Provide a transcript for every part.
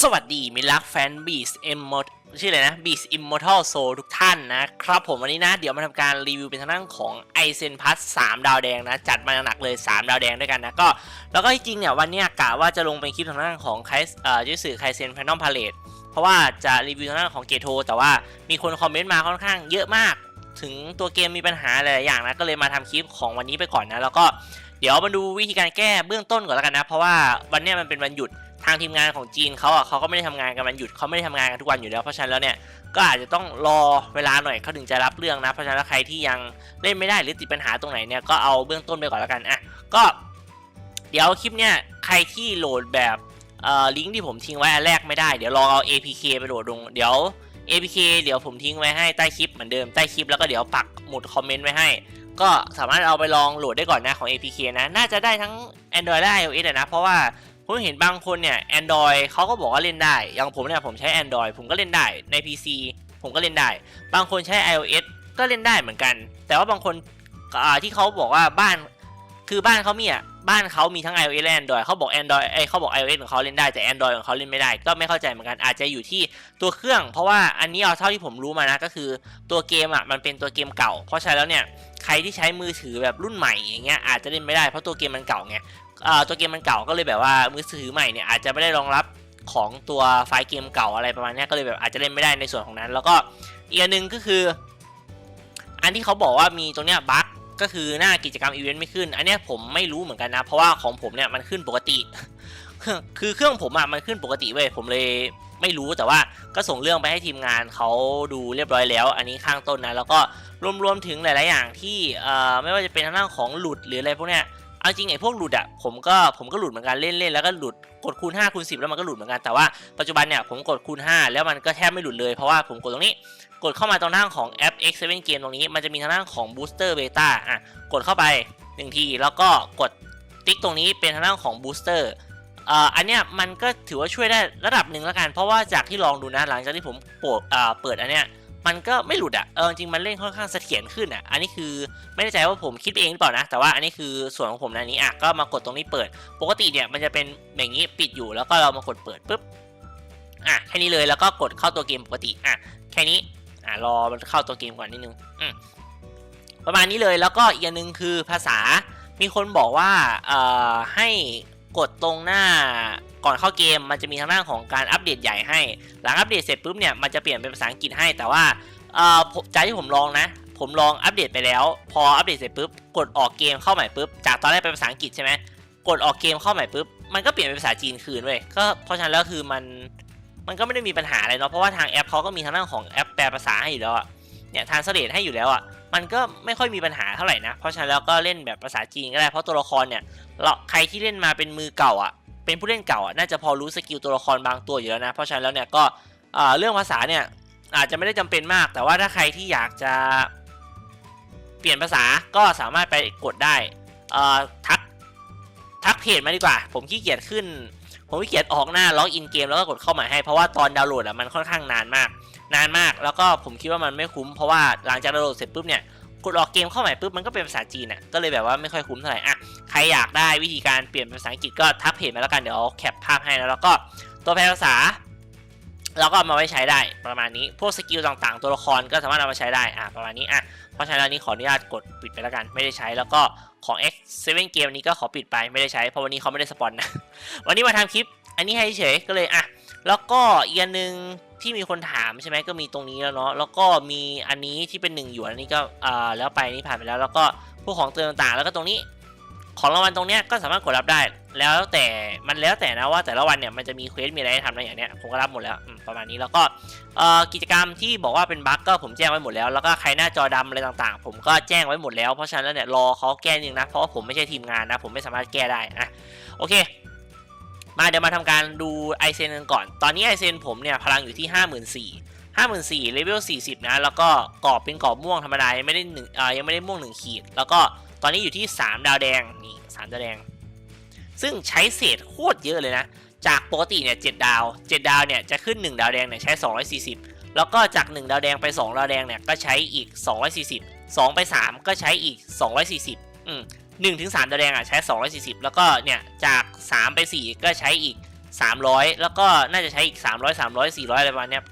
สวัสดีมิตรรักแฟนบีสเอ็มมชื่ออะไรนะบีสอิมมอร์ทัลโซทุกท่านนะครับผมวันนี้นะ เดี๋ยวมาทำการรีวิวเป็นทางด้านของไอเซนพัส3ดาวแดงนะ จัดมาหนักเลย 3 ดาวแดงด้วยกันนะก็ แล้วก็จริงเนี่ยวันนี้กะว่าจะลงเป็นคลิปทางด้านของไคเอ่อยูสึไคเซนแฟนนอมพาเลตเพราะว่าจะรีวิวทางด้านของเกโทแต่ว่ามีคนคอมเมนต์มาค่อนข้างเยอะมาก ถึงตัวเกมมีปัญหาหลายอย่างนะก็เลยมาทำคลิปของวันนี้ไปก่อนนะ แล้วก็เดี๋ยวมาดูวิธีการแก้เบื้องต้นก่อนแล้วกันนะ เพราะว่าวันนี้มันเป็นวันหยุด ทางทีมงานของจีนเขาอะเขาก็ไม่ได้ทำงานกันวันหยุดเขาไม่ได้ทำงานกันทุกวันอยู่แล้ว เพราะฉะนั้นแล้วเนี่ยก็อาจจะต้องรอเวลาหน่อยเขาถึงจะรับเรื่องนะ เพราะฉะนั้นใครที่ยังเล่นไม่ได้หรือติดปัญหาตรงไหนเนี่ยก็เอาเบื้องต้นไปก่อนแล้วกันอะก็ เดี๋ยวคลิปเนี่ยใครที่โหลดแบบอ่อลิงก์ที่ผมทิ้งไว้อันแรกไม่ได้เดี๋ยวลองเอา APK ไปโหลดลงเดี๋ยว APK เดี๋ยวผมทิ้งไว้ให้ใต้คลิปเหมือนเดิมใต้คลิปแล้วก็เดี๋ยวปักหมุดคอมเมนต์ไว้ให้ ก็สามารถเอาไปลองโหลดได้ก่อนนะของ APK นะ น่าจะได้ทั้ง Android และ iOS นะ เพราะว่า ผมเห็นบางคนเนี่ย Android เขาก็บอกว่าเล่นได้ อย่างผมเนี่ยผมใช้ Android ผมก็เล่นได้ ใน PC ผมก็เล่นได้ บางคนใช้ iOS ก็เล่นได้เหมือนกัน แต่ว่าบางคนที่เขาบอกว่าบ้าน คือบ้านเขามีอะ บ้านเขามีทั้ง iOS และ Android เขาบอก Android ไอเขาบอก iOS ของเขาเล่นได้ แต่ Android ของเขาเล่นไม่ได้ ก็ไม่เข้าใจเหมือนกัน อาจจะอยู่ที่ตัวเครื่อง เพราะว่าอันนี้เอาเท่าที่ผมรู้มานะ ก็คือตัวเกมอะ มันเป็นตัวเกมเก่า เพราะฉะนั้นแล้วเนี่ย ใครที่ใช้มือถือแบบรุ่นใหม่อย่างเงี้ย อาจจะเล่นไม่ได้ เพราะตัวเกมมันเก่าไง ตัวเกมมันเก่าก็เลยแบบว่ามือถือใหม่เนี่ยอาจจะไม่ได้รองรับของตัวไฟล์เกมเก่าอะไรประมาณนี้ก็เลยแบบอาจจะเล่นไม่ได้ในส่วนของนั้น แล้วก็อีกอันหนึ่งก็คือ อันที่เขาบอกว่ามีตรงเนี้ยบั๊กก็คือหน้ากิจกรรมอีเวนต์ไม่ขึ้น อันเนี้ยผมไม่รู้เหมือนกันนะ เพราะว่าของผมเนี่ยมันขึ้นปกติ คือเครื่องผมอะมันขึ้นปกติเว้ยผมเลยไม่รู้แต่ว่าก็ส่งเรื่องไปให้ทีมงานเขาดูเรียบร้อยแล้ว อันนี้ข้างต้นนะแล้วก็รวมๆถึงหลาย ๆ อย่างที่เอ่อไม่ว่าจะเป็นทางด้านของหลุดหรืออะไรพวกเนี้ย เอาจริงไอ้พวกหลุดอะผมก็ผมก็หลุดเหมือนกันเล่นเล่นแล้วก็หลุดกดคูณ5คูณ10 แล้วมันก็หลุดเหมือนกันแต่ว่าปัจจุบันเนี่ยผมกดคูณ 5 แล้วมันก็แทบไม่หลุดเลยเพราะว่าผมกดตรงนี้ กดเข้ามาตรงหน้าของแอป X7 Game ตรงนี้มันจะมีทางด้านของ Booster Beta อะกดเข้าไป1ทีแล้วก็กดติ๊กตรงนี้เป็นทางด้านของ Booster เอ่ออันเนี้ยมันก็ถือว่าช่วยได้ระดับหนึ่งแล้วกัน เพราะว่าจากที่ลองดูนะหลังจากที่ผมโปดอ่าเปิดอันเนี้ย มันก็ไม่หลุดอะเออจริงมันเล่นค่อนข้างเสถียรขึ้นอะอันนี้คือไม่แน่ใจว่าผมคิดเองหรือเปล่านะ แต่ว่าอันนี้คือส่วนของผมนะนนี้อะก็มากดตรงนี้เปิด ปกติเนี่ยมันจะเป็นอย่างนี้ปิดอยู่แล้วก็เรามากดเปิดปุ๊บอะแค่นี้เลยแล้วก็กดเข้าตัวเกมปกติอะแค่นี้อะรอมันเข้าตัวเกมก่อนนิดนึงอืมประมาณนี้เลยแล้วก็อีกอย่างหนึ่งคือภาษามีคนบอกว่าเอ่อให้กดตรงหน้า ก่อนเข้าเกมมันจะมีทางด้านของการอัปเดตใหญ่ให้ หลังอัปเดตเสร็จปุ๊บเนี่ยมันจะเปลี่ยนเป็นภาษาอังกฤษให้ แต่ว่าเอ่อจากที่ผมลองนะ ผมลองอัปเดตไปแล้ว พออัปเดตเสร็จปุ๊บกดออกเกมเข้าใหม่ปุ๊บจากตอนแรกเป็นภาษาอังกฤษใช่ไหมกดออกเกมเข้าใหม่ปุ๊บมันก็เปลี่ยนเป็นภาษาจีนคืนเว้ยก็เพราะฉะนั้นแล้วคือมันมันก็ไม่ได้มีปัญหาอะไรเนาะเพราะว่าทางแอปเขาก็มีทางด้านของแอปแปลภาษาให้อยู่แล้วอะเนี่ยทานสเลตให้อยู่แล้วอะมันก็ไม่ค่อยมีปัญหาเท่าไหร่นะเพราะฉะนั้นแล้วก็เล่นแบบภาษาจีนก็ได้เพราะตัวละครเนี่ยเราใครที่เล่นมาเป็นมือเก่าอะ เป็นผู้เล่นเก่าอะน่าจะพอรู้สกิลตัวละครบางตัวอยู่แล้วนะ เพราะฉะนั้นแล้วเนี่ยก็เรื่องภาษาเนี่ยอาจจะไม่ได้จำเป็นมาก แต่ว่าถ้าใครที่อยากจะเปลี่ยนภาษาก็สามารถไปกดได้ทักทักเพจมาดีกว่า ผมขี้เกียจขึ้น ผมขี้เกียจออกหน้าล็อกอินเกมแล้วก็กดเข้ามาให้เพราะว่าตอนดาวน์โหลดอะมันค่อนข้างนานมาก นานมากแล้วก็ผมคิดว่ามันไม่คุ้มเพราะว่าหลังจากดาวน์โหลดเสร็จปุ๊บเนี่ย กดออกเกมเข้าใหม่ปุ๊บมันก็เป็นภาษาจีนอะก็เลยแบบว่าไม่ค่อยคุ้มเท่าไหร่อะใครอยากได้วิธีการเปลี่ยนเป็นภาษาอังกฤษก็ทักเพจมาแล้วกันเดี๋ยวเอาแคปภาพให้นะแล้วก็ตัวแปลภาษาเราก็เอามาไว้ใช้ได้ประมาณนี้ พวกสกิลต่างๆ ตัวละครก็สามารถเอามาใช้ได้อะประมาณนี้อะเพราะฉะนั้นนี้ขออนุญาตกดปิดไปแล้วกันไม่ได้ใช้แล้วก็ของ X7 เกมนี้ก็ขอปิดไปไม่ได้ใช้เพราะวันนี้เขาไม่ได้สปอนนะวันนี้มาทำคลิป อันนี้ให้เฉยก็เลยอะ แล้วก็อีกอันหนึ่งที่มีคนถามใช่ไหมก็มีตรงนี้แล้วเนาะแล้วก็มีอันนี้ที่เป็นหนึ่งหยวนอันนี้ก็อ่าแล้วไปนี่ผ่านไปแล้ว แล้วก็พวกของเตือนต่างๆ แล้วก็ตรงนี้ของรางวัลตรงเนี้ยก็สามารถกดรับได้ แล้วแต่มันแล้วแต่นะว่าแต่ละวันเนี่ยมันจะมีเควสมีอะไรให้ทำอะไรอย่างเนี้ยผมก็รับหมดแล้วประมาณนี้แล้วก็เอ่อกิจกรรมที่บอกว่าเป็นบั๊กก็ผมแจ้งไว้หมดแล้ว แล้วก็ใครหน้าจอดำอะไรต่างๆ ผมก็แจ้งไว้หมดแล้วเพราะฉะนั้นเนี่ยรอเขาแก้นิดนึงนะเพราะว่าผมไม่ใช่ทีมงานนะ ผมไม่สามารถแก้ได้นะโอเค มาเดี๋ยวมาทำการดูไอเซนกันก่อน ตอนนี้ไอเซนผมเนี่ยพลังอยู่ที่ 5 4 0 0 0 5 4 0 0เลเวล40 นะ แล้วก็กรอบเป็นกรอบม่วงธรรมดายังไม่ได้หนึ่งเอ่อยังไม่ได้ม่วงหนึ่งขีด แล้วก็ตอนนี้อยู่ที่ 3 ดาวแดงนี่3ดาวแดง ซึ่งใช้เศษโคตรเยอะเลยนะ จากปกติเนี่ย7ดาว 7 ดาวเนี่ยจะขึ้น 1 ดาวแดงเนี่ยใช้ 240 แล้วก็จาก 1 ดาวแดงไป 2 ดาวแดงเนี่ยก็ใช้อีก 240 2 ไป 3 ก็ใช้อีก 240อืม 1ถึง3ดาวแดงอะใช้ 240 แล้วก็เนี่ยจาก 3 ไป 4 ก็ใช้อีก 300 แล้วก็น่าจะใช้อีก 300 300 400 อะไรประมาณเนี้ย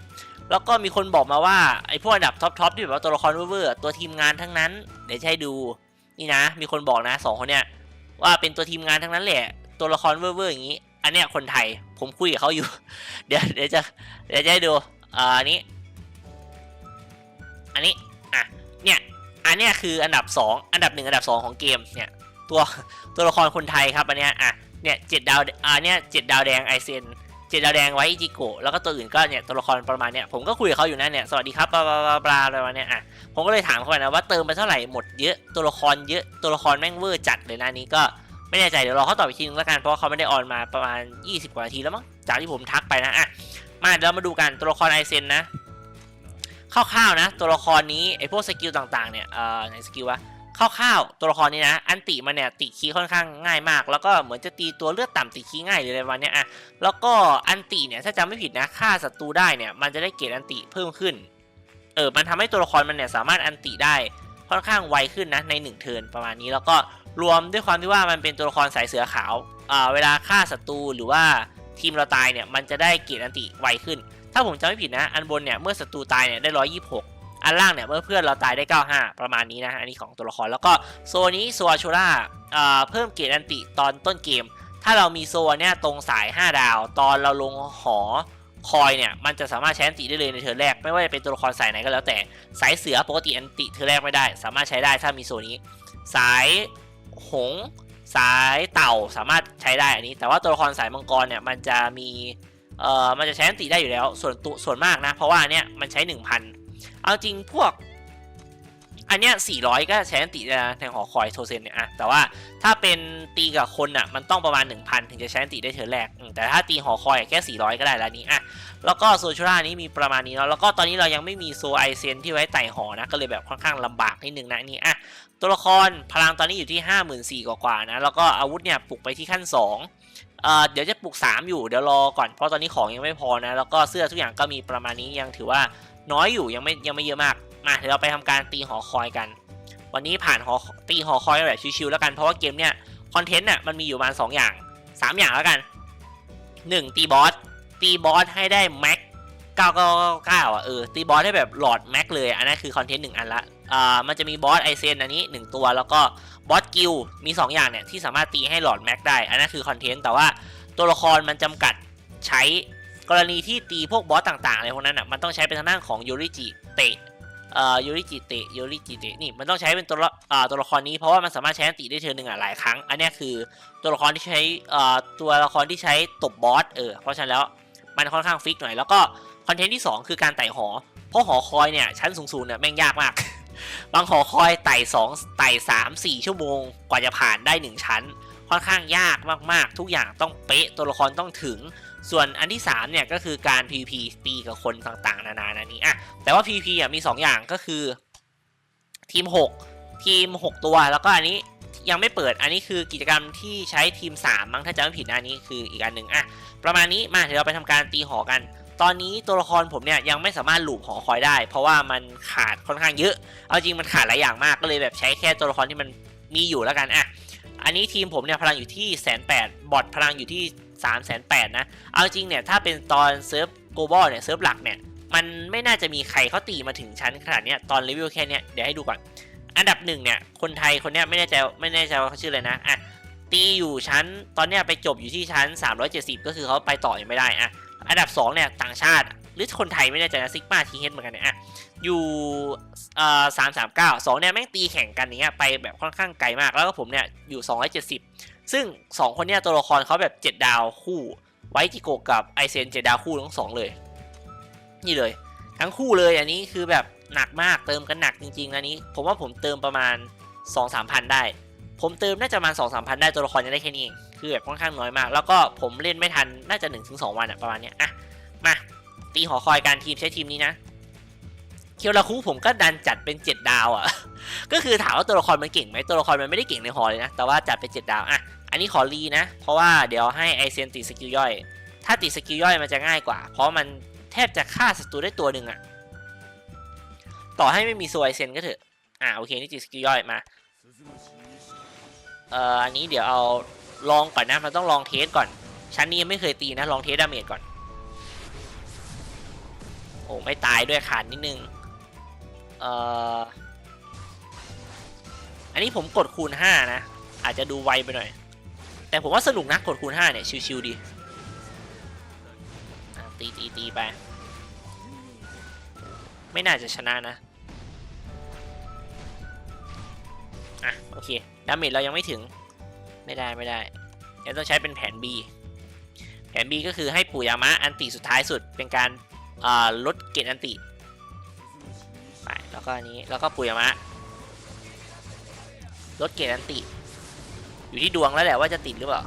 แล้วก็มีคนบอกมาว่าไอ้พวกอันดับท็อปทอปที่แบบว่าตัวละครเวอร์ตัวทีมงานทั้งนั้น เดี๋ยวให้ดูนี่นะ มีคนบอกนะสองคนเนี้ยว่าเป็นตัวทีมงานทั้งนั้นแหละ ตัวละครเวอร์ๆอย่างนี้ อันเนี้ยคนไทยผมคุยกับเขาอยู่ เดี๋ยวเดี๋ยวจะเดี๋ยวจะให้ดูอ่านี้ อันนี้อะเนี่ย อันเนี้ยคืออันดับ 2 อันดับ 1 อันดับ 2 ของเกมเนี่ยตัวตัวละครคนไทยครับอันเนี้ยอะเนี่ยเจ็ดดาวอ่าเนี่ยเจ็ดดาวแดงไอเซนเจ็ดดาวแดงไว้อิจิโกะแล้วก็ตัวอื่นก็เนี่ยตัวละครประมาณเนี้ยผมก็คุยกับเขาอยู่นะเนี่ยสวัสดีครับบลาบลาบลาบลาอะไรประมาณเนี้ยอะผมก็เลยถามเขาไปนะว่าเติมไปเท่าไหร่หมดเยอะตัวละครเยอะตัวละครแม่งเวอร์จัดเลยนะนี้ก็ไม่แน่ใจเดี๋ยวรอเขาตอบอีกทีนึงแล้วกันเพราะว่าเขาไม่ได้ออนมาประมาณ 20 กว่านาทีแล้วมั้งจากที่ผมทักไปนะอะมาเดี๋ยวเรามาดูกันตัวละครไอเซนนะ คร่าวๆนะ ตัวละครนี้ไอพวกสกิลต่างๆเนี่ยเอ่อไหนสกิลวะคร่าวๆตัวละครนี้นะ อันติมันเนี่ยติคีย์ค่อนข้างง่ายมาก แล้วก็เหมือนจะตีตัวเลือดต่ำติคีย์ง่ายหรืออะไรประเนี้ยอะแล้วก็อันติเนี่ยถ้าจำไม่ผิดนะฆ่าศัตรูได้เนี่ยมันจะได้เกรดอันติเพิ่มขึ้นเออมันทำให้ตัวละครมันเนี่ยสามารถอันติได้ค่อนข้างไวขึ้นนะใน1เทิร์นประมาณนี้แล้วก็รวมด้วยความที่ว่ามันเป็นตัวละครสายเสือขาวอ่าเวลาฆ่าศัตรูหรือว่าทีมเราตายเนี่ยมันจะได้เกรดอันติไวขึ้น ถ้าผมจำไม่ผิดนะ อันบนเนี่ยเมื่อศัตรูตายเนี่ยได้ 126 อันล่างเนี่ยเมื่อเพื่อนเราตายได้ 95 ประมาณนี้นะอันนี้ของตัวละครแล้วก็โซนี้โซอาชูราเพิ่มเกรดอันติตอนต้นเกม ถ้าเรามีโซนเนี่ยตรงสาย 5 ดาว ตอนเราลงหอคอยเนี่ยมันจะสามารถใช้อันติได้เลยในเทิร์แรก ไม่ว่าจะเป็นตัวละครสายไหนก็แล้วแต่สายเสือปกติอันติเทิร์แรกไม่ได้ สามารถใช้ได้ถ้ามีโซนนี้ สายหงส์สายเต่าสามารถใช้ได้อันนี้ แต่ว่าตัวละครสายมังกรเนี่ยมันจะมี เอ่อมันจะใช้อันติได้อยู่แล้วส่วนตัวส่วนมากนะ เพราะว่าอันเนี้ยมันใช้ 1,000 เอาจริงพวก อันเนี้ย400 ก็ใช้อันติได้นะในหอคอยโทเซนเนี่ยอะแต่ว่าถ้าเป็นตีกับคนอะมันต้องประมาณ 1,000 ถึงจะใช้อันติได้เทิร์นแรก แต่ถ้าตีหอคอยแค่ 400 ก็ได้แล้วนี้อะแล้วก็โซชูรานี้มีประมาณนี้เนาะแล้วก็ตอนนี้เรายังไม่มีโซไอเซนที่ไว้ไต่หอนะก็เลยแบบค่อนข้างลำบากนิดนึงนะนี่อะตัวละครพลังตอนนี้อยู่ที่ 54,000กว่าๆนะแล้วก็อาวุธเนี่ยปลุกไปที่ขั้น 2 เอ่อเดี๋ยวจะปลุก3 อยู่เดี๋ยวรอก่อนเพราะตอนนี้ของยังไม่พอนะ แล้วก็เสื้อทุกอย่างก็มีประมาณนี้ยังถือว่าน้อยอยู่ยังไม่ยังไม่เยอะมากมาเดี๋ยวเราไปทำการตีหอคอยกัน วันนี้ผ่านหอตีหอคอยแบบชิวๆแล้วกันเพราะว่าเกมเนี่ยคอนเทนต์เนี่ยมันมีอยู่ประมาณ2อย่าง 3 อย่างแล้วกัน 1 ตีบอสตีบอสให้ได้แม็ก999อะเออตีบอสให้แบบหลอดแม็กเลยอันนั้นคือคอนเทนต์หนึ่งอันละ อ่ามันจะมีบอสไอเซนอันนี้ 1 ตัว แล้วก็บอสกิลมี 2 อย่างเนี่ย ที่สามารถตีให้หลอดแม็กได้ อันนั้นคือคอนเทนต์ แต่ว่าตัวละครมันจำกัดใช้กรณีที่ตีพวกบอสต่างๆอะไรพวกนั้นอะมันต้องใช้เป็นทางด้านของยูริจิเตะเอ่อยูริจิเตะยูริจิเตะนี่มันต้องใช้เป็นตัวละอ่าตัวละครนี้เพราะว่ามันสามารถใช้ติได้เทิร์นหนึ่งอะหลายครั้ง อันนี้คือตัวละครที่ใช้อ่อตัวละครที่ใช้ตบบอสเออเพราะฉะนั้นแล้วมันค่อนข้างฟิกหน่อยแล้วก็คอนเทนต์ที่ 2 คือการไต่หอ เพราะหอคอยเนี่ยชั้นสูงๆเนี่ยแม่งยากมาก บางหอคอยไต่2ไต่3 4ชั่วโมง กว่าจะผ่านได้1ชั้น ค่อนข้างยากมากๆ ทุกอย่างต้องเป๊ะตัวละครต้องถึง ส่วนอันที่3เนี่ยก็คือการ PVP ตีกับคนต่างๆ นานานานี้อะแต่ว่า PVP อะมี 2 อย่างก็คือ ทีม 6 ทีม 6 ตัวแล้วก็อันนี้ยังไม่เปิดอันนี้คือกิจกรรมที่ใช้ทีม 3 มั้งถ้าจำไม่ผิดอันนี้คืออีกอันหนึ่งอะประมาณนี้มาเดี๋ยวเราไปทำการตีหอกัน ตอนนี้ตัวละครผมเนี่ยยังไม่สามารถหลูบหอคอยได้ เพราะว่ามันขาดค่อนข้างเยอะ เอาจริงมันขาดหลายอย่างมากก็เลยแบบใช้แค่ตัวละครที่มันมีอยู่แล้วกันอะอันนี้ทีมผมเนี่ยพลังอยู่ที่แสนแปดบอทพลังอยู่ที่3ามแสนแปดนะ เอาจริงเนี่ยถ้าเป็นตอนเซิร์ฟโกลบอลเนี่ยเซิร์ฟหลักเนี่ยมันไม่น่าจะมีใครเขาตีมาถึงชั้นขนาดเนี้ยตอนเลเวลแค่เนี้ยเดี๋ยวให้ดูก่อน อันดับหนึ่งเนี่ยคนไทยคนเนี้ยไม่แน่ใจไม่แน่ใจว่าเขาชื่ออะไรนะอะตีอยู่ชั้นตอนเนี้ยไปจบอยู่ที่ชั้น 370 ก็คือเขาไปต่อยังไม่ได้อะ อันดับ2เนี่ยต่างชาติ หรือคนไทยไม่แน่ใจนะซิกมาทีเฮดเหมือนกันเนี่ยอะอยู่เอ่อสามสามเก้าสองเนี่ยแม่งตีแข่งกันเนี้ยไปแบบค่อนข้างไกลมากแล้วก็ผมเนี่ยอยู่ 270 ซึ่ง 2 คนเนี่ยตัวละครเขาแบบ 7 ดาวคู่ไวจิโกกับไอเซน7ดาวคู่ทั้งสองเลย นี่เลย ทั้งคู่เลยอันนี้คือแบบหนักมากเติมกันหนักจริงๆอันนี้ ผมว่าผมเติมประมาณ 2 3 พันได้ ผมเติมน่าจะประมาณ2 3พันได้ตัวละครจะได้แค่นี้ คือแบบค่อนข้างน้อยมาก แล้วก็ผมเล่นไม่ทันน่าจะ1-2วันอะประมาณเนี้ยอะมาตีหอคอยการทีมใช้ทีมนี้นะเคียวราคุผมก็ดันจัดเป็น 7 ดาวอะ่ะ ก็คือถามว่าตัวละครมันเก่งไหมตัวละครมันไม่ได้เก่งในหอเลยนะ แต่ว่าจัดเป็น 7 ดาวอะ อันนี้ขอรีนะ เพราะว่าเดี๋ยวให้ไอเซนติดสกิลย่อย ถ้าติดสกิลย่อยมันจะง่ายกว่า เพราะมันแทบจะฆ่าศัตรูได้ตัวหนึ่งอะต่อให้ไม่มีโซไอเซนก็เถอะ อะโอเคนี่ติดสกิลย่อยมา เอ่ออันนี้เดี๋ยวเอาลองก่อนนะมันต้องลองเทสก่อน ชั้นนี้ยังไม่เคยตีนะลองเทสดาเมจก่อน โอ้ไม่ตายด้วยขาดนิดนึง เอ่อ อันนี้ผมกดคูณ 5 นะ อาจจะดูไวไปหน่อย แต่ผมว่าสนุกนะกดคูณ 5 เนี่ย ชิวๆดี ตีตีตีไป ไม่น่าจะชนะนะ อะ โอเค ดาเมจเรายังไม่ถึง ไม่ได้ไม่ได้ยังต้องใช้เป็นแผน B แผน B ก็คือให้ปู่ยามะอันติสุดท้ายสุดเป็นการาลดเกรดอันติไปแล้วก็อันนี้แล้วก็ปู่ยามะลดเกรดอันติ อยู่ที่ดวงแล้วแหละว่าจะติดหรือเปล่า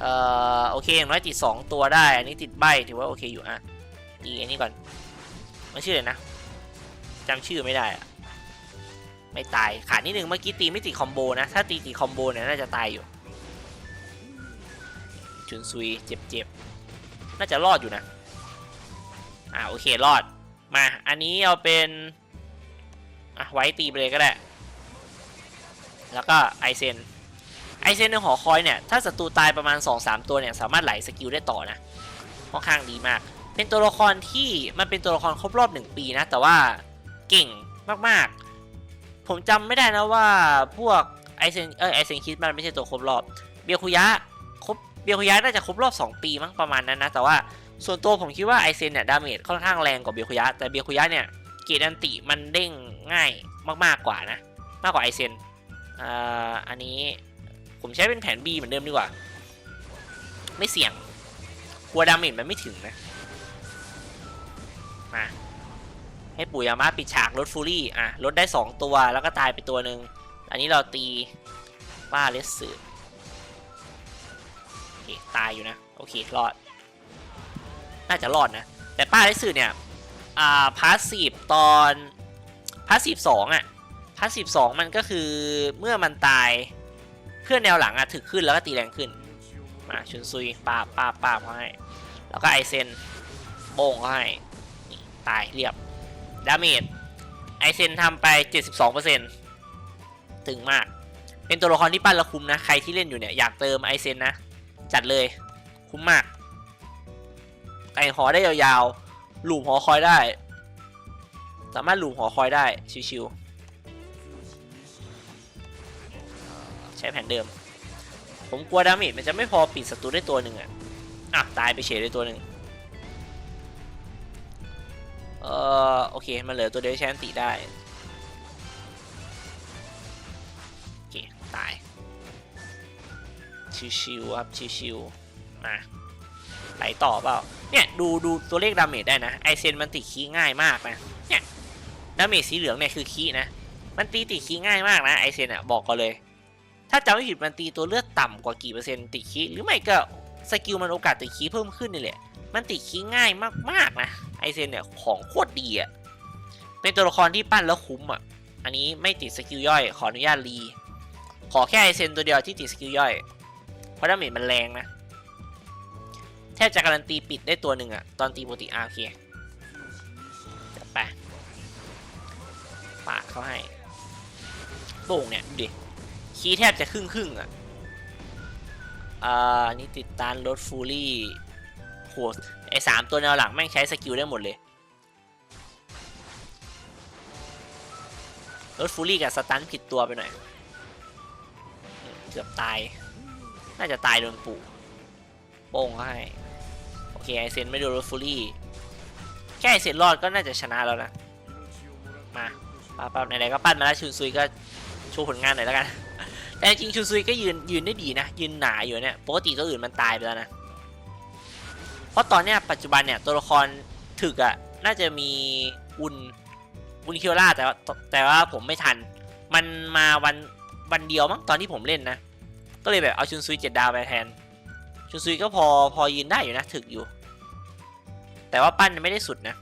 เอ่อโอเคอย่างน้อยติด 2 ตัวได้ อันนี้ติดใบถือว่าโอเคอยู่อะตีอันนี้ก่อนมันชื่ออะไรนะจำชื่อไม่ได้อะ ไม่ตาย ขาดนิดนึงเมื่อกี้ตีไม่ติดคอมโบนะ ถ้าตีติดคอมโบเนี่ยน่าจะตายอยู่ชุนซุยเจ็บๆ น่าจะรอดอยู่นะ อ่าโอเครอด มาอันนี้เอาเป็นอะไว้ตีไปเลยก็ได้ แล้วก็ไอเซน ไอเซนในหอคอยเนี่ย ถ้าศัตรูตายประมาณ 2-3 ตัวเนี่ย สามารถไหลสกิลได้ต่อนะ ค่อนข้างดีมาก เป็นตัวละครที่มันเป็นตัวละครครบรอบ 1 ปีนะ แต่ว่าเก่งมากๆ ผมจำไม่ได้นะว่าพวกไอเซนเออไอเซนคิดมันไม่ใช่ตัวครบรอบ เบียคุยะครบเบียคุยะน่าจะครบรอบ 2 ปีมั้งประมาณนั้นนะ แต่ว่าส่วนตัวผมคิดว่าไอเซนเนี่ยดาเมจค่อนข้างแรงกว่าเบียคุยะแต่เบียคุยะเนี่ยเกรดอันติมันเด้งง่ายมากๆกว่านะ มากกว่าไอเซนอ่าอันนี้ผมใช้เป็นแผน B เหมือนเดิมดีกว่า ไม่เสี่ยงกลัวดาเมจมันไม่ถึงนะมา ให้ปู่ยามาปิดฉากลดฟูรี่อะลดได้ 2 ตัวแล้วก็ตายไปตัวหนึ่งอันนี้เราตีป้าเลสสืโอเคตายอยู่นะ โอเครอด น่าจะรอดนะ แต่ป้าเลสสืเนี่ยอ่าพาสซีฟตอนพาสซีฟสองอะพาสซีฟสองมันก็คือเมื่อมันตายเพื่อนแนวหลังอะถึกขึ้นแล้วก็ตีแรงขึ้นมาชุนซุยป้าบปาบปาเขาให้ แล้วก็ไอเซนโป่งเขาให้ตายเรียบ ดาเมจไอเซนทำไป 72%ถึงมาก เป็นตัวละครที่ปั้นและคุ้มนะ ใครที่เล่นอยู่เนี่ย อยากเติมไอเซนนะ จัดเลยคุ้มมากไก่หอได้ยาวๆ หลูมหอคอยได้ สามารถหลูมหอคอยได้ ชิวๆ ใช้แผนเดิม ผมกลัวดาเมจมันจะไม่พอปิดศัตรูได้ตัวหนึ่งอะอะ ตายไปเฉยได้ตัวหนึ่ง ออโอเคมันเหลือตัวเดียวใช้อันติได้โอเคตายชิวๆครับชิวๆมาไหลต่อเปล่าเนี่ยดูดูตัวเลขดาเมจได้นะไอเซนมันติคีง่ายมากนะเนี่ยดาเมจสีเหลืองเนี่ยคือคีนะ มันตีติคีง่ายมากนะไอเซนอะบอกก่อนเลย ถ้าจำไม่ผิดมันตีตัวเลือดต่ำกว่ากี่เปอร์เซ็นต์ติคีหรือไม่ก็สกิลมันโอกาสติคีเพิ่มขึ้นนี่แหละ มันติดคีย์ง่ายมากๆนะไอเซนเนี่ยของโคตรดีอะ่ะเป็นตัวละครที่ปั้นแล้วคุ้มอะ่ะอันนี้ไม่ติดสกิลย่อย ขออนุญาตรีขอแค่ไอเซนตัวเดียวที่ติดสกิลย่อย เพราะดาเมจมันแรงนะ แทบจะการันตีปิดได้ตัวหนึ่งอะตอนตีปกติอาโอเคจัดไปปาดเขาให้โป่งเนี่ยดูดิคีย์แทบจะครึ่งครึ่งอะอ่านี่ติดตานลดฟูลี่ ไอสามตัวแนวหลังแม่งใช้สกิลได้หมดเลยลดฟูลี่กับสตันผิดตัวไปหน่อย เกือบตาย น่าจะตายโดนปู่โป้งเขาให้ โอเคไอเซนไม่โดนลดฟูลี่แค่ไอเซนรอดก็น่าจะชนะแล้วนะ มาปั๊บๆไหนๆก็ปั้นมาแล้วชุนซุยก็โชว์ผลงานหน่อยแล้วกัน แต่จริงชุนซุยก็ยืนยืนได้ดีนะ ยืนหนาอยู่เนี่ย ปกติตัวอื่นมันตายไปแล้วนะ ราะตอนเนี้ยปัจจุบันเนี่ยตัวละครถึกอะน่าจะมีอุนอุนคิโอล่าแต่ว่าแต่ว่าผมไม่ทัน มันมาวันวันเดียวมั้งตอนที่ผมเล่นนะ ก็เลยแบบเอาชุนซุยเจ็ดดาวไปแทน ชุนซุยก็พอพอยืนได้อยู่นะถึกอยู่ แต่ว่าปั้นไม่ได้สุดนะ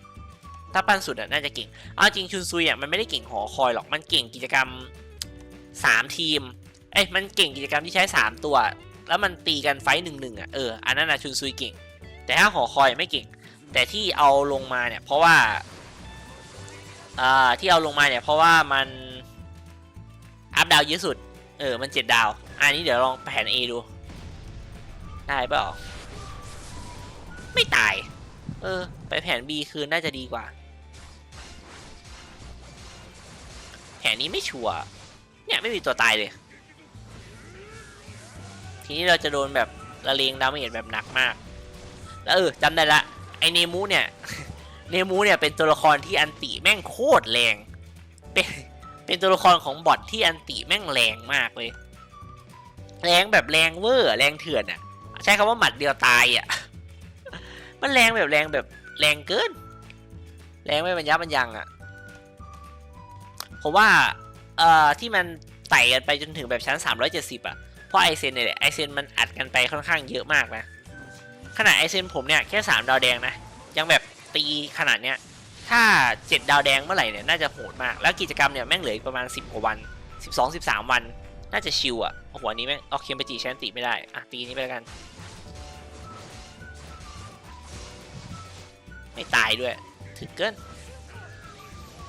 ถ้าปั้นสุดอะน่าจะเก่ง เอาจริงชุนซุยอะมันไม่ได้เก่งหอคอยหรอกมันเก่งกิจกรรม3ทีม เอ้ยมันเก่งกิจกรรมที่ใช้3ตัว แล้วมันตีกันไฟหนึ่งหนึ่งอะเอออันนั้นนะชุนซุยเก่ง แต่ถ้าหอคอยไม่เก่ง แต่ที่เอาลงมาเนี่ยเพราะว่าอ่าที่เอาลงมาเนี่ยเพราะว่ามันอัพดาวเยอะสุด เออมันเจ็ดดาว อันนี้เดี๋ยวลองแผน A ดู ได้เปล่าไม่ตาย เออ ไปแผน B คืนน่าจะดีกว่า แผนนี้ไม่ชัวร์เนี่ยไม่มีตัวตายเลย ทีนี้เราจะโดนแบบละเลงดาเมจแบบหนักมาก แล้วเออจำได้ละไอเนมูเนี่ย เนมูเนี่ยเป็นตัวละครที่อันติแม่งโคตรแรง เป็นเป็นตัวละครของบอทที่อันติแม่งแรงมากเลยแรงแบบแรงเวอร์แรงเถื่อนอะ ใช้คำว่าหมัดเดียวตายอะ มันแรงแบบแรงแบบแรงเกิน แรงไม่บรรยับบรรยังอะผมว่าเอ่อที่มันไต่กันไปจนถึงแบบชั้น 370 อะ เพราะไอเซนเนี่ยแหละไอเซนมันอัดกันไปค่อนข้างเยอะมากนะ ขนาดไอเซนผมเนี่ยแค่3ดาวแดงนะ ยังแบบตีขนาดเนี้ย ถ้า7ดดาวแดงเมื่อไหร่เนี่ยน่าจะโหดมาก แล้วกิจกรรมเนี่ยแม่งเหลืออีกประมาณ10กว่าวัน12 13วัน น่าจะชิวอะโอ้โหอันนี้แม่งเอาเคมไปจีแชนติไม่ได้ อะตีนี้ไปแล้วกัน ไม่ตายด้วย ถึกเกิน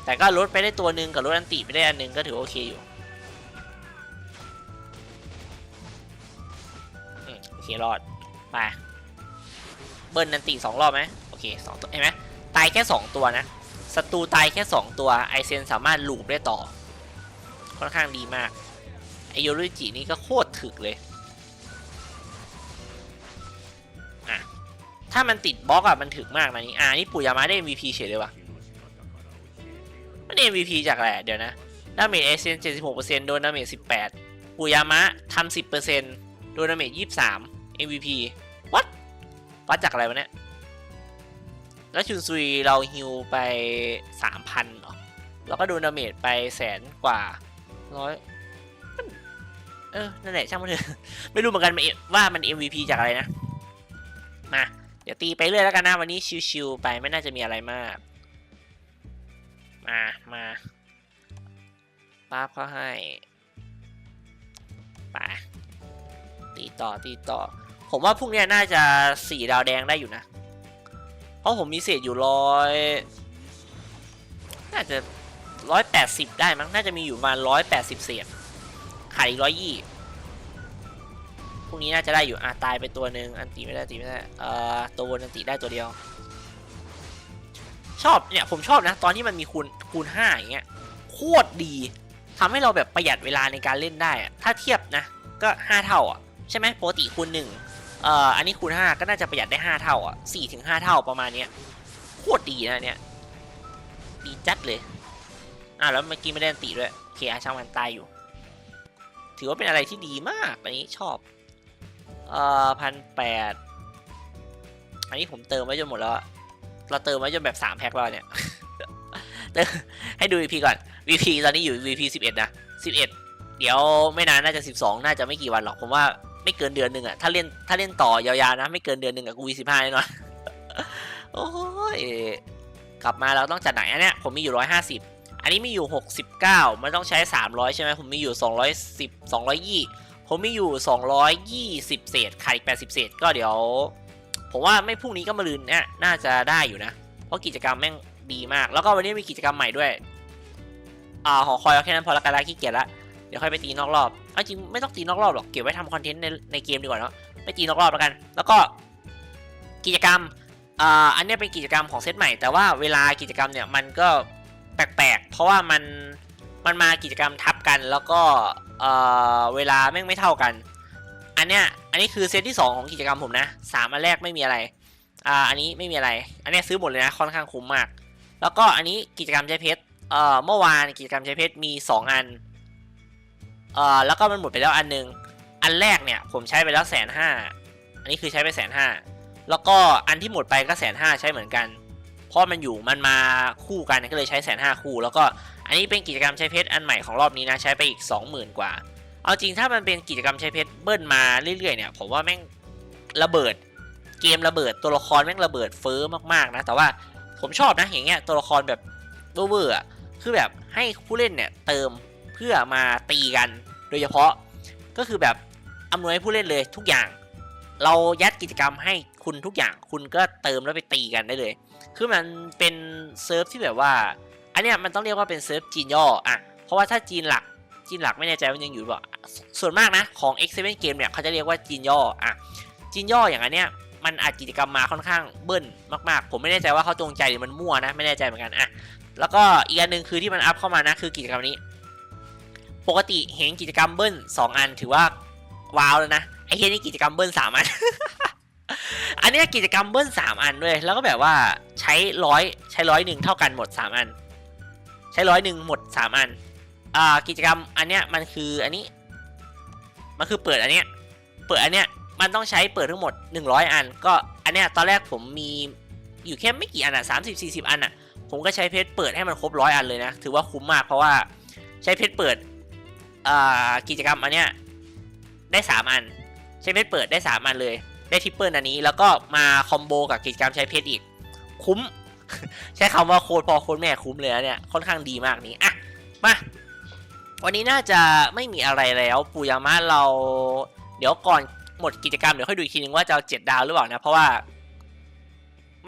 แต่ก็ลดไปได้ตัวหนึ่งกับลดอันติไปได้อันหนึ่งก็ถือโอเคอยู่โอเครอด ไป บิ้ลนันติสองรอบไหมโอเคสองตัวเห็นไหมตายแค่สองตัวนะศัตรูตายแค่สองตัวไอเซนสามารถลูปได้ต่อ ค่อนข้างดีมากไอโยรุจินี่ก็โคตรถึกเลยอะถ้ามันติดบล็อกอะมันถึกมากนะนี่อ่านี่ปุยามะได้ MVP เฉยเลยวะมันได้ MVP จากอะไรอะเดี๋ยวนะดาเมจไอเซน76%โดนดาเมจ18ปุยามะทำ10%โดนดาเมจ23 MVP what วัดจากอะไรวะเนี่ย แล้วชุนซุยเราฮิวไปสามพันเหรอ แล้วก็โดนดาเมจไปแสนกว่าร้อยเออ นั่นแหละช่างมันเถอะ ไม่รู้เหมือนกันว่ามัน MVP จากอะไรนะ มา เดี๋ยวตีไปเรื่อยแล้วกันนะ วันนี้ชิวๆไปไม่น่าจะมีอะไรมาก มามาป้าบเขาให้ไปตีต่อตีต่อ ผมว่าพรุ่งนี้น่าจะสี่ดาวแดงได้อยู่นะ เพราะผมมีเศษอยู่ร้อยน่าจะร้อยแปดสิบได้มั้ง น่าจะมีอยู่ประมาณร้อยแปดสิบเศษขาดอีกร้อยยี่พรุ่งนี้น่าจะได้อยู่อะตายไปตัวหนึ่งอันตีไม่ได้ตีไม่ได้เอ่อตัวบนอันตีได้ตัวเดียว ชอบเนี่ยผมชอบนะ ตอนที่มันมีคูณคูณห้าอย่างเงี้ยโคตรดีทำให้เราแบบประหยัดเวลาในการเล่นได้ ถ้าเทียบนะ ก็ห้าเท่าอะใช่ไหมปกติคูณหนึ่ง เอ่ออันนี้คูณ5ก็น่าจะประหยัดได้ 5 เท่าอะ4ถึง5เท่าประมาณเนี้ยโคตรดีนะเนี่ยดีจัดเลยอะแล้วเมื่อกี้ไม่ได้ติด้วยเคอาช่างมันตายอยู่ ถือว่าเป็นอะไรที่ดีมากอันนี้ชอบเอ่อพันแปดอันนี้ผมเติมไว้จนหมดแล้ว เราเติมไว้จนแบบ 3 แพ็คแล้วเนี่ยให้ดู VP ก่อน VP ตอนนี้อยู่ VP 11 นะ 11 เดี๋ยวไม่นานน่าจะ 12 น่าจะไม่กี่วันหรอกผมว่า ไม่เกินเดือนหนึ่งอะถ้าเล่นถ้าเล่นต่อยาวๆนะ ไม่เกินเดือนหนึ่งอะกูวีสิบห้าแน่นอนโอ้ยกลับมาเราต้องจัดไหนอันเนี้ยผมมีอยู่ร้อยห้าสิบอันนี้มีอยู่หกสิบเก้ามันต้องใช้สามร้อยใช่ไหมผมมีอยู่สองร้อยสิบสองร้อยยี่ผมมีอยู่สองร้อยยี่สิบเศษไข่แปดสิบเศษก็เดี๋ยว ผมว่าไม่พรุ่งนี้ก็มาลืนเนี่ยน่าจะได้อยู่นะ เพราะกิจกรรมแม่งดีมาก แล้วก็วันนี้มีกิจกรรมใหม่ด้วย อ่าหอคอยเอาแค่นั้นพอละกันละขี้เกียจละ เดี๋ยวค่อยไปตีนอกรอบเอาจริงไม่ต้องตีนอกรอบหรอกเก็บไว้ทำคอนเทนต์ในในเกมดีกว่าเนาะไปตีนอกรอบแล้วกัน แล้วก็กิจกรรมอ่าอันเนี้ยเป็นกิจกรรมของเซตใหม่ แต่ว่าเวลากิจกรรมเนี่ยมันก็แปลกๆเพราะว่ามันมันมากิจกรรมทับกันแล้วก็เอ่อเวลาแม่งไม่เท่ากัน อันเนี้ยอันนี้คือเซตที่ 2 ของกิจกรรมผมนะสามอันแรกไม่มีอะไรอ่าอันนี้ไม่มีอะไร อันเนี้ยซื้อหมดเลยนะค่อนข้างคุ้มมาก แล้วก็อันนี้กิจกรรมใช้เพชรเอ่อเมื่อวานกิจกรรมใช้เพชรมี 2 อัน เอ่อแล้วก็มันหมดไปแล้วอันนึง อันแรกเนี่ยผมใช้ไปแล้วแสนห้าอันนี้คือใช้ไปแสนห้าแล้วก็อันที่หมดไปก็แสนห้าใช้เหมือนกัน เพราะมันอยู่มันมาคู่กันก็เลยใช้แสนห้าคู่ แล้วก็อันนี้เป็นกิจกรรมใช้เพชรอันใหม่ของรอบนี้นะใช้ไปอีก 20,000 กว่า เอาจริงถ้ามันเป็นกิจกรรมใช้เพชรเบิ้ลมาเรื่อยๆเนี่ยผมว่าแม่งระเบิดเกมระเบิดตัวละครแม่งระเบิดเฟ้อมากๆนะแต่ว่าผมชอบนะอย่างเงี้ยตัวละครแบบเวอร์อะคือแบบให้ผู้เล่นเนี่ยเติมเพื่อมาตีกัน โดยเฉพาะก็คือแบบอำนวยให้ผู้เล่นเลยทุกอย่าง เรายัดกิจกรรมให้คุณทุกอย่างคุณก็เติมแล้วไปตีกันได้เลย คือมันเป็นเซิร์ฟที่แบบว่า อันเนี้ยมันต้องเรียกว่าเป็นเซิร์ฟจีนย่ออะเพราะว่าถ้าจีนหลักจีนหลักไม่แน่ใจว่ายังอยู่หรือเปล่าส่วนมากนะของ X7 Game เนี่ยเขาจะเรียกว่าจีนย่ออะจีนย่ออย่างอันเนี้ยมันอัดกิจกรรมมาค่อนข้างเบิ้ลมากๆ ผมไม่แน่ใจว่าเขาจงใจหรือมันมั่วนะ ไม่แน่ใจเหมือนกันอะแล้วก็อีกอันหนึ่งคือที่มันอัพเข้ามานะคือกิจกรรมนี้ ปกติเห็นกิจกรรมเบิ้ลสองอันถือว่าว้าวแล้วนะไอ้เฮียนี่กิจกรรมเบิ้ลสามอัน อันนี้กิจกรรมเบิ้ลสามอันด้วยแล้วก็แบบว่าใช้ร้อยใช้ร้อยหนึ่งเท่ากันหมดสามอัน ใช้ร้อยหนึ่งหมดสามอันอ่ากิจกรรมอันเนี้ยมันคืออันนี้ มันคือเปิดอันเนี้ยเปิดอันเนี้ยมันต้องใช้เปิดทั้งหมด 100 อัน ก็อันเนี้ยตอนแรกผมมีอยู่แค่ไม่กี่อันอะสามสิบสี่สิบอันอะ ผมก็ใช้เพชรเปิดให้มันครบร้อยอันเลยนะ ถือว่าคุ้มมากเพราะว่าใช้เพชรเปิด กิจกรรมอันเนี้ยได้สามอัน ใช้เพชรเปิดได้สามอันเลย ได้ทริปเปิลอันนี้ แล้วก็มาคอมโบกับกิจกรรมใช้เพชรอีก คุ้ม ใช้คำว่าโคตรพอโคตรแม่คุ้มเลยนะเนี่ย ค่อนข้างดีมากนี้ อะ มา วันนี้น่าจะไม่มีอะไรแล้วปูยามะเรา เดี๋ยวก่อนหมดกิจกรรมเดี๋ยวค่อยดูอีกทีนึงว่าจะเอาเจ็ดดาวหรือเปล่านะ เพราะว่า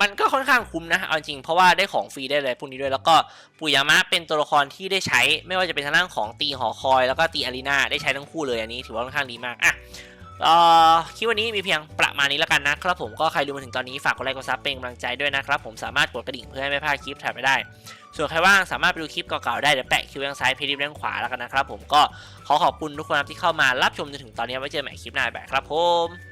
มันก็ค่อนข้างคุ้มนะเอาจริงเพราะว่าได้ของฟรีได้เลยพวกนี้ด้วยแล้วก็ปุยามะเป็นตัวละครที่ได้ใช้ ไม่ว่าจะเป็นทางด้านของตีหอคอย แล้วก็ตีอารีนาได้ใช้ทั้งคู่เลยอันนี้ถือว่าค่อนข้างดีมากอะเอ่อคลิปวันนี้มีเพียงประมาณนี้แล้วกันนะครับผมก็ใครดูมาถึงตอนนี้ฝากกดไลค์กดซับเป็นกำลังใจด้วยนะครับผมสามารถกดกระดิ่งเพื่อให้ไม่พลาดคลิปถัดไปได้ ส่วนใครว่างสามารถไปดูคลิปเก่าๆได้เดี๋ยวแปะคิวด้านซ้ายเพจด้านขวาแล้วกันนะครับผมก็ขอขอบคุณทุกคนที่เข้ามารับชมจนถึงตอนนี้ไว้เจอใหม่คลิปหน้าแบบครับผม